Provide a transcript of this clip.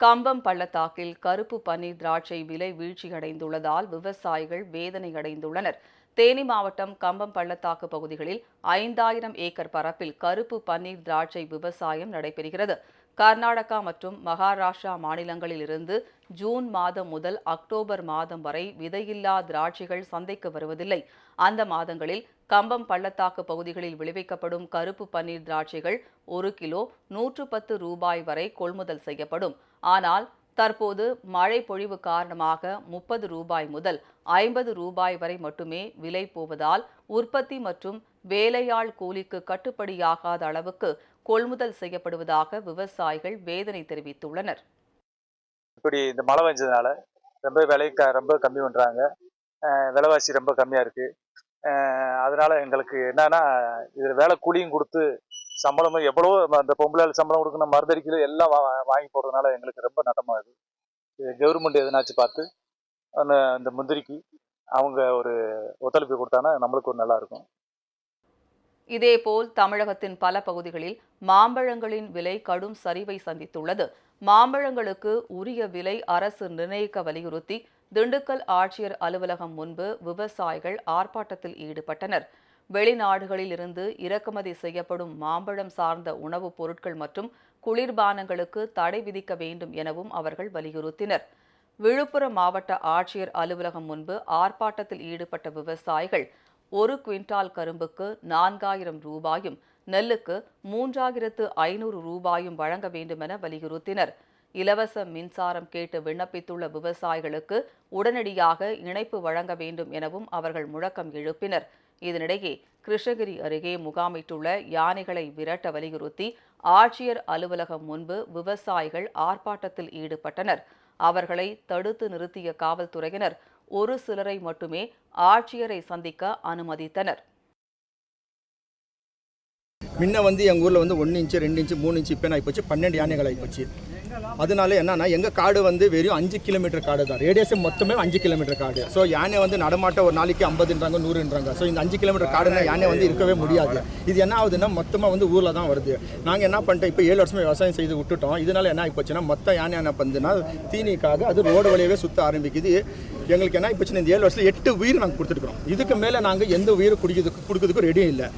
கம்பம் பள்ளத்தாக்கில் கருப்பு பன்னீர் திராட்சை விலை வீழ்ச்சியடைந்துள்ளதால் விவசாயிகள் வேதனையடைந்துள்ளனர். தேனி மாவட்டம் கம்பம் பள்ளத்தாக்கு பகுதிகளில் ஐந்தாயிரம் ஏக்கர் பரப்பில் கருப்பு பன்னீர் திராட்சை விவசாயம் நடைபெறுகிறது. கர்நாடகா மற்றும் மகாராஷ்டிரா மாநிலங்களில் இருந்து ஜூன் மாதம் முதல் அக்டோபர் மாதம் வரை விதையில்லா திராட்சைகள் சந்தைக்கு வருவதில்லை. அந்த மாதங்களில் கம்பம் பள்ளத்தாக்கு பகுதிகளில் விளைவிக்கப்படும் கருப்பு பன்னீர் திராட்சைகள் ஒரு கிலோ நூற்று பத்து ரூபாய் வரை கொள்முதல் செய்யப்படும். ஆனால் தற்போது மழை பொழிவு காரணமாக முப்பது ரூபாய் முதல் ஐம்பது ரூபாய் வரை மட்டுமே விலை போவதால் உற்பத்தி மற்றும் வேலையாள் கூலிக்கு கட்டுப்படியாகாத அளவுக்கு கொள்முதல் செய்யப்படுவதாக விவசாயிகள் வேதனை தெரிவித்துள்ளனர். இப்படி இந்த மழை பெஞ்சதுனால ரொம்ப விலை ரொம்ப கம்மி பண்ணுறாங்க விலைவாசி ரொம்ப கம்மியாக இருக்குது அதனால எங்களுக்கு என்னன்னா இதில் வேலை கூலியும் கொடுத்து சம்பளமும் எவ்வளவோ அந்த பொம்பளை சம்பளம் கொடுக்கணும் மருந்தடிக்கல எல்லாம் வா வாங்கி போடுறதுனால எங்களுக்கு ரொம்ப நட்டமாக இருக்குது இது கவர்மெண்ட் எதுனாச்சும் பார்த்து அந்த முந்திரிக்கு அவங்க ஒரு ஒத்துழைப்பு கொடுத்தாங்கன்னா நம்மளுக்கு ஒரு நல்லா இருக்கும் இதேபோல் தமிழகத்தின் பல பகுதிகளில் மாம்பழங்களின் விலை கடும் சரிவை சந்தித்துள்ளது. மாம்பழங்களுக்கு உரிய விலை அரசு நிர்ணயிக்க வலியுறுத்தி திண்டுக்கல் ஆட்சியர் அலுவலகம் முன்பு விவசாயிகள் ஆர்ப்பாட்டத்தில் ஈடுபட்டனர். வெளிநாடுகளில் இருந்து இறக்குமதி செய்யப்படும் மாம்பழம் சார்ந்த உணவுப் பொருட்கள் மற்றும் குளிர்பானங்களுக்கு தடை விதிக்க வேண்டும் எனவும் அவர்கள் வலியுறுத்தினர். விழுப்புரம் மாவட்ட ஆட்சியர் அலுவலகம் முன்பு ஆர்ப்பாட்டத்தில் ஈடுபட்ட விவசாயிகள் ஒரு குவிண்டால் கரும்புக்கு நான்காயிரம் ரூபாயும் நெல்லுக்கு மூன்றாயிரத்து ஐநூறு ரூபாயும் வழங்க வேண்டுமென வலியுறுத்தினர். இலவச மின்சாரம் கேட்டு விண்ணப்பித்துள்ள விவசாயிகளுக்கு உடனடியாக இணைப்பு வழங்க வேண்டும் எனவும் அவர்கள் முழக்கம் எழுப்பினர். இதனிடையே கிருஷ்ணகிரி அருகே முகாமிட்டுள்ள யானைகளை விரட்ட வலியுறுத்தி ஆட்சியர் அலுவலகம் முன்பு விவசாயிகள் ஆர்ப்பாட்டத்தில் ஈடுபட்டனர். அவர்களை தடுத்து நிறுத்திய காவல்துறையினர் ஒரு சிலரை மட்டுமே ஆட்சியரை சந்திக்க அனுமதித்தனர். முன்ன வந்து எங்கள் ஊரில் வந்து ஒன்று இன்ச்சு ரெண்டு இன்ச்சு மூணு இன்ச்சு இப்போ ஆகிப்போச்சு பன்னெண்டு யானைகள் ஆகிப்போச்சு அதனால என்னன்னா எங்கள் காடு வந்து வெறும் அஞ்சு கிலோமீட்டர் காடு தான். ரேடியஸ் மொத்தமே அஞ்சு கிலோமீட்டர் காடு. ஸோ யானை வந்து நடமாட்ட ஒரு நாளைக்கு ஐம்பதுன்றாங்க நூறுன்றாங்க. ஸோ இந்த அஞ்சு கிலோமீட்டர் காடுனா யானை வந்து இருக்கவே முடியாது. இது என்ன ஆகுதுன்னா மொத்தமாக வந்து ஊரில் தான் வருது. நாங்கள் என்ன பண்ணிட்டோம் இப்போ ஏழு வருஷமே விவசாயம் செய்து விட்டுட்டோம். இதனால என்ன ஆகிப்போச்சுன்னா மொத்த யானை என்ன பண்ணுதுன்னா தீனிக்காக அது ரோடு வழியவே சுற்ற ஆரம்பிக்குது. எங்களுக்கு என்ன ஆகிப்போச்சுன்னா இந்த ஏழு வருஷத்தில் எட்டு உயிர் நாங்கள் கொடுத்துருக்குறோம் இதுக்கு மேலே நாங்கள் எந்த உயிர் குடிக்கிறதுக்கு கொடுக்கறதுக்கு ரெடியும் இல்லை.